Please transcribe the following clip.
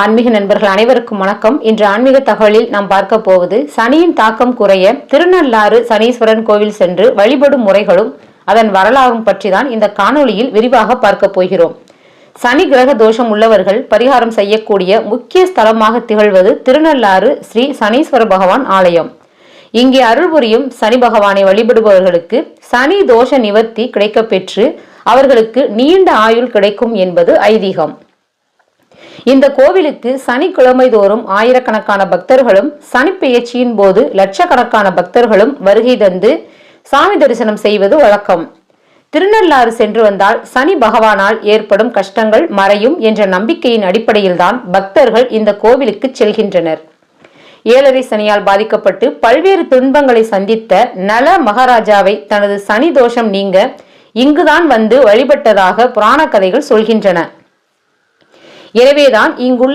ஆன்மீக நண்பர்கள் அனைவருக்கும் வணக்கம். இன்று ஆன்மீக தகவலில் நாம் பார்க்க போவது சனியின் தாக்கம் குறைய திருநள்ளாறு சனீஸ்வரன் கோவில் சென்று வழிபடும் முறைகளும் அதன் வரலாறும் பற்றி தான் இந்த காணொளியில் விரிவாக பார்க்க போகிறோம். சனி கிரக தோஷம் உள்ளவர்கள் பரிகாரம் செய்யக்கூடிய முக்கிய ஸ்தலமாக திகழ்வது திருநள்ளாறு ஸ்ரீ சனீஸ்வர பகவான் ஆலயம். இங்கே அருள் புரியும் சனி பகவானை வழிபடுபவர்களுக்கு சனி தோஷ நிவர்த்தி கிடைக்கப்பெற்று அவர்களுக்கு நீண்ட ஆயுள் கிடைக்கும் என்பது ஐதீகம். இந்த கோவிலுக்கு சனிக்கிழமை தோறும் ஆயிரக்கணக்கான பக்தர்களும் சனிப்பெயர்ச்சியின் போது லட்சக்கணக்கான பக்தர்களும் வருகை தந்து சாமி தரிசனம் செய்வது வழக்கம். திருநள்ளாறு சென்று வந்தால் சனி பகவானால் ஏற்படும் கஷ்டங்கள் மறையும் என்ற நம்பிக்கையின் அடிப்படையில்தான் பக்தர்கள் இந்த கோவிலுக்கு செல்கின்றனர். ஏழரை சனியால் பாதிக்கப்பட்டு பல்வேறு துன்பங்களை சந்தித்த நல மகாராஜாவை தனது சனி தோஷம் நீங்க இங்குதான் வந்து வழிபட்டதாக புராண கதைகள் சொல்கின்றன. எனவேதான் இங்குள்ள